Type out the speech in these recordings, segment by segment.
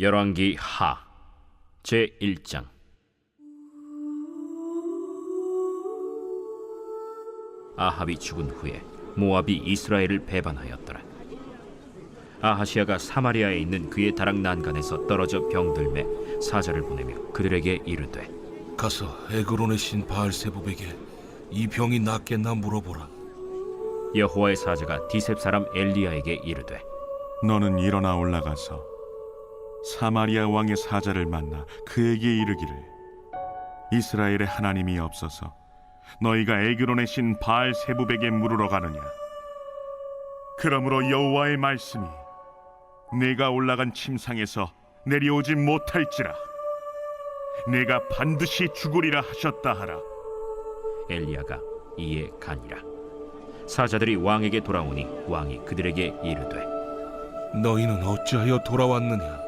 열왕기 하 제1장 아합이 죽은 후에 모압이 이스라엘을 배반하였더라 아하시아가 사마리아에 있는 그의 다락 난간에서 떨어져 병들매 사자를 보내며 그들에게 이르되 가서 에그론의 신 바알세부백에 이 병이 낫겠나 물어보라. 여호와의 사자가 디셉 사람 엘리야에게 이르되 너는 일어나 올라가서 사마리아 왕의 사자를 만나 그에게 이르기를 이스라엘의 하나님이 없어서 너희가 에그론의 신 바알 세부백에 물으러 가느냐? 그러므로 여호와의 말씀이 내가 올라간 침상에서 내려오지 못할지라. 내가 반드시 죽으리라 하셨다 하라. 엘리야가 이에 가니라. 사자들이 왕에게 돌아오니 왕이 그들에게 이르되 너희는 어찌하여 돌아왔느냐?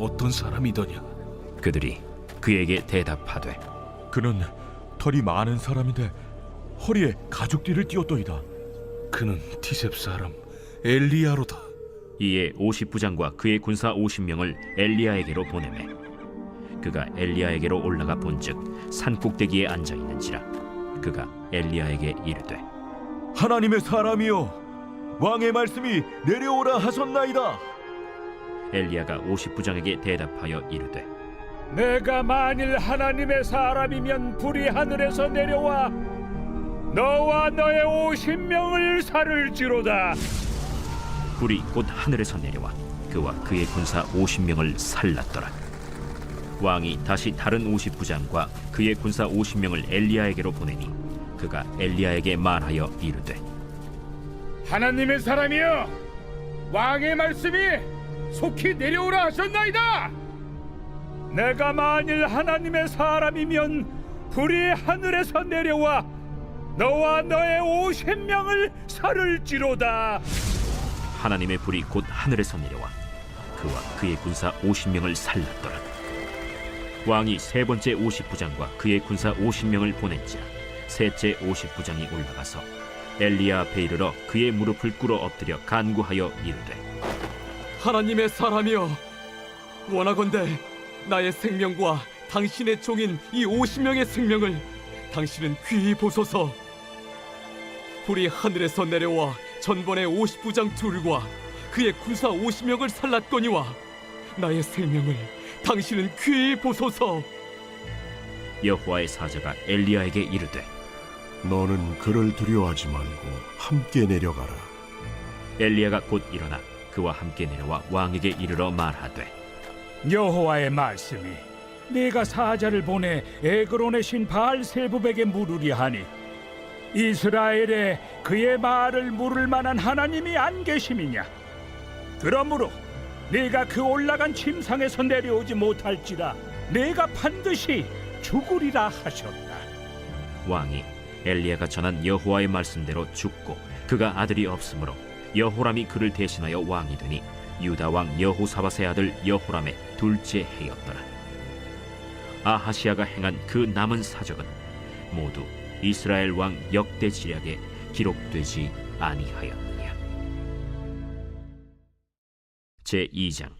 어떤 사람이더냐? 그들이 그에게 대답하되 그는 털이 많은 사람인데 허리에 가죽띠를 띄었도이다 그는 티셉 사람 엘리야로다. 이에 50부장과 그의 군사 50명을 엘리야에게로 보내매 그가 엘리야에게로 올라가 본즉 산 꼭대기에 앉아 있는지라 그가 엘리야에게 이르되 하나님의 사람이여 왕의 말씀이 내려오라 하셨나이다 엘리야가 50부장에게 대답하여 이르되 내가 만일 하나님의 사람이면 불이 하늘에서 내려와 너와 너의 오십 명을 살을지로다. 불이 곧 하늘에서 내려와 그와 그의 군사 50명을 살랐더라 왕이 다시 다른 50부장과 그의 군사 50명을 엘리야에게로 보내니 그가 엘리야에게 말하여 이르되 하나님의 사람이여, 왕의 말씀이 속히 내려오라 하셨나이다. 내가 만일 하나님의 사람이면 불이 하늘에서 내려와 너와 너의 오십 명을 살을지로다. 하나님의 불이 곧 하늘에서 내려와 그와 그의 군사 50명을 살랐더라. 왕이 세 번째 50부장과 그의 군사 50명을 보낸지라 셋째 50부장이 올라가서 엘리야 앞에 이르러 그의 무릎을 꿇어 엎드려 간구하여 이르되 하나님의 사람이여 원하건대 나의 생명과 당신의 종인 이 50명의 생명을 당신은 귀히 보소서 불이 하늘에서 내려와 전번의 50부장 둘과 그의 군사 50명을 살랐거니와 나의 생명을 당신은 귀히 보소서 여호와의 사자가 엘리야에게 이르되 너는 그를 두려워하지 말고 함께 내려가라. 엘리야가 곧 일어나 그와 함께 내려와 왕에게 이르러 말하되 여호와의 말씀이 네가 사자를 보내 에그론의 신 바알세부백에 물으리 하니 이스라엘에 그의 말을 물을 만한 하나님이 안 계심이냐? 그러므로 네가 그 올라간 침상에서 내려오지 못할지라 네가 반드시 죽으리라 하셨다. 왕이 엘리야가 전한 여호와의 말씀대로 죽고 그가 아들이 없으므로 여호람이 그를 대신하여 왕이 되니 유다 왕 여호사밧의 아들 여호람의 둘째 해였더라. 아하시아가 행한 그 남은 사적은 모두 이스라엘 왕 역대 지략에 기록되지 아니하였느냐. 제 2장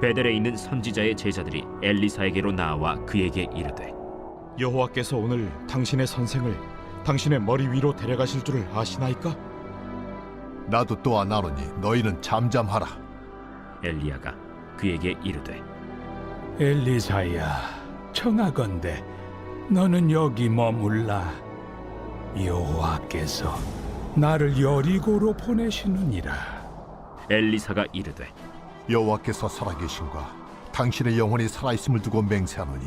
베델에 있는 선지자의 제자들이 엘리사에게로 나와 그에게 이르되 여호와께서 오늘 당신의 선생을 당신의 머리 위로 데려가실 줄을 아시나이까? 나도 또한 아노니 너희는 잠잠하라. 엘리야가 그에게 이르되 엘리사야, 청하건대 너는 여기 머물라. 여호와께서 나를 여리고로 보내시느니라. 엘리사가 이르되 여호와께서 살아계신과 당신의 영혼이 살아있음을 두고 맹세하노니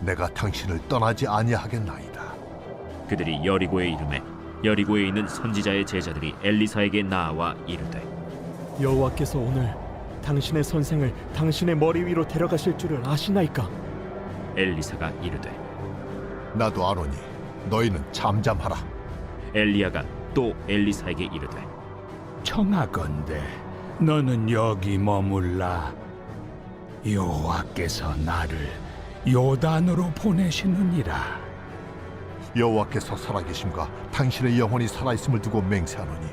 내가 당신을 떠나지 아니하겠나이다. 그들이 여리고에 이름에 여리고에 있는 선지자의 제자들이 엘리사에게 나와 이르되 여호와께서 오늘 당신의 선생을 당신의 머리 위로 데려가실 줄을 아시나이까? 엘리사가 이르되 나도 아노니 너희는 잠잠하라. 엘리야가 또 엘리사에게 이르되 청하건대 너는 여기 머물라. 여호와께서 나를 요단으로 보내시느니라. 여호와께서 살아계심과 당신의 영혼이 살아있음을 두고 맹세하노니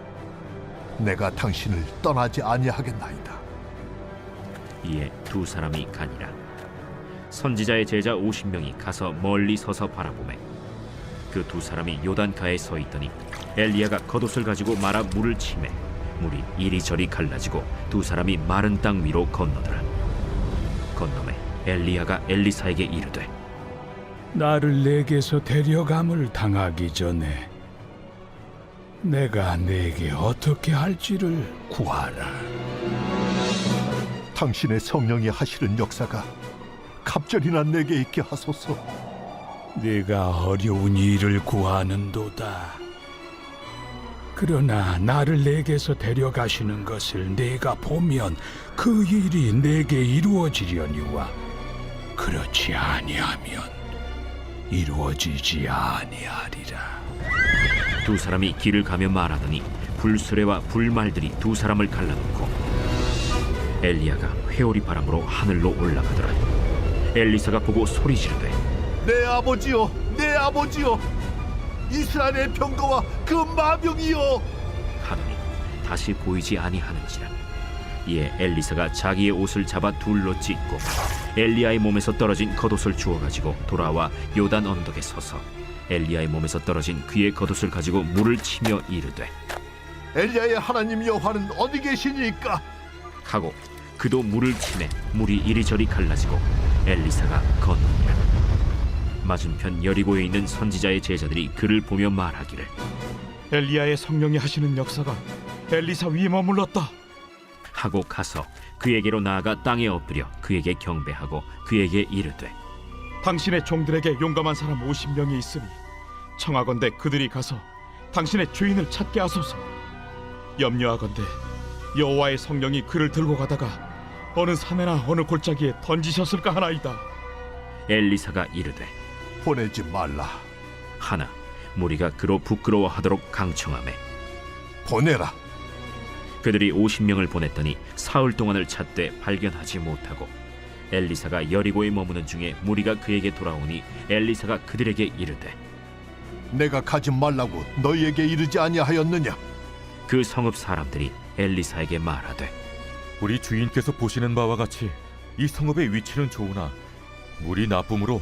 내가 당신을 떠나지 아니하겠나이다. 이에 두 사람이 가니라 선지자의 제자 50명이 가서 멀리 서서 바라보매 그 두 사람이 요단가에 서 있더니 엘리야가 겉옷을 가지고 말아 물을 치매 물이 이리저리 갈라지고 두 사람이 마른 땅 위로 건너더라 건너매 엘리야가 엘리사에게 이르되 나를 내게서 데려감을 당하기 전에 내가 내게 어떻게 할지를 구하라. 당신의 성령이 하시는 역사가 갑절이나 내게 있게 하소서. 네가 어려운 일을 구하는도다. 그러나 나를 내게서 데려가시는 것을 내가 보면 그 일이 내게 이루어지려니와 그렇지 아니하면 이루어지지 아니하리라. 두 사람이 길을 가며 말하더니 불수레와 불말들이 두 사람을 갈라놓고 엘리야가 회오리 바람으로 하늘로 올라가더라 엘리사가 보고 소리 지르되 내 아버지여, 내 아버지여, 이스라엘의 병거와 그 마병이여. 하더니 다시 보이지 아니하는지라 이에 엘리사가 자기의 옷을 잡아 둘로 찢고 엘리야의 몸에서 떨어진 겉옷을 주워 가지고 돌아와 요단 언덕에 서서 엘리야의 몸에서 떨어진 그의 겉옷을 가지고 물을 치며 이르되 엘리야의 하나님 여호와는 어디 계시니까? 하고 그도 물을 치매 물이 이리저리 갈라지고 엘리사가 건너니라 맞은편 여리고에 있는 선지자의 제자들이 그를 보며 말하기를 엘리야의 성령이 하시는 역사가 엘리사 위에 머물렀다. 하고 가서 그에게로 나아가 땅에 엎드려 그에게 경배하고 그에게 이르되 당신의 종들에게 용감한 사람 50명이 있으니 청하건대 그들이 가서 당신의 주인을 찾게 하소서. 염려하건대 여호와의 성령이 그를 들고 가다가 어느 산에나 어느 골짜기에 던지셨을까 하나이다. 엘리사가 이르되 보내지 말라. 하나 무리가 그로 부끄러워하도록 강청하매 보내라. 그들이 50명을 보냈더니 사흘 동안을 찾되 발견하지 못하고 엘리사가 여리고에 머무는 중에 무리가 그에게 돌아오니 엘리사가 그들에게 이르되 내가 가지 말라고 너희에게 이르지 아니하였느냐? 그 성읍 사람들이 엘리사에게 말하되 우리 주인께서 보시는 바와 같이 이 성읍의 위치는 좋으나 물이 나쁨으로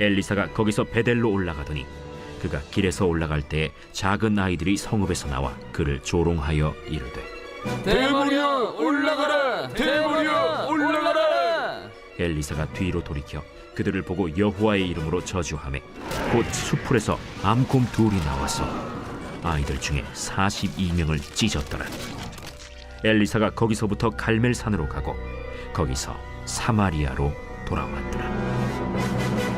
엘리사가 거기서 베델로 올라가더니 그가 길에서 올라갈 때에 작은 아이들이 성읍에서 나와 그를 조롱하여 이르되 대머리여 올라가라! 대머리여 올라가라! 엘리사가 뒤로 돌이켜 그들을 보고 여호와의 이름으로 저주하매 곧 수풀에서 암곰 둘이 나와서 아이들 중에 42명을 찢었더라. 엘리사가 거기서부터 갈멜산으로 가고 거기서 사마리아로 돌아왔더라.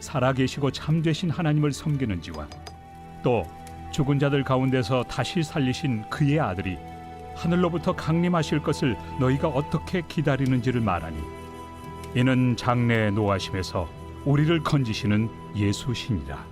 살아계시고 참되신 하나님을 섬기는지와 또 죽은 자들 가운데서 다시 살리신 그의 아들이 하늘로부터 강림하실 것을 너희가 어떻게 기다리는지를 말하니 이는 장래의 노하심에서 우리를 건지시는 예수시니라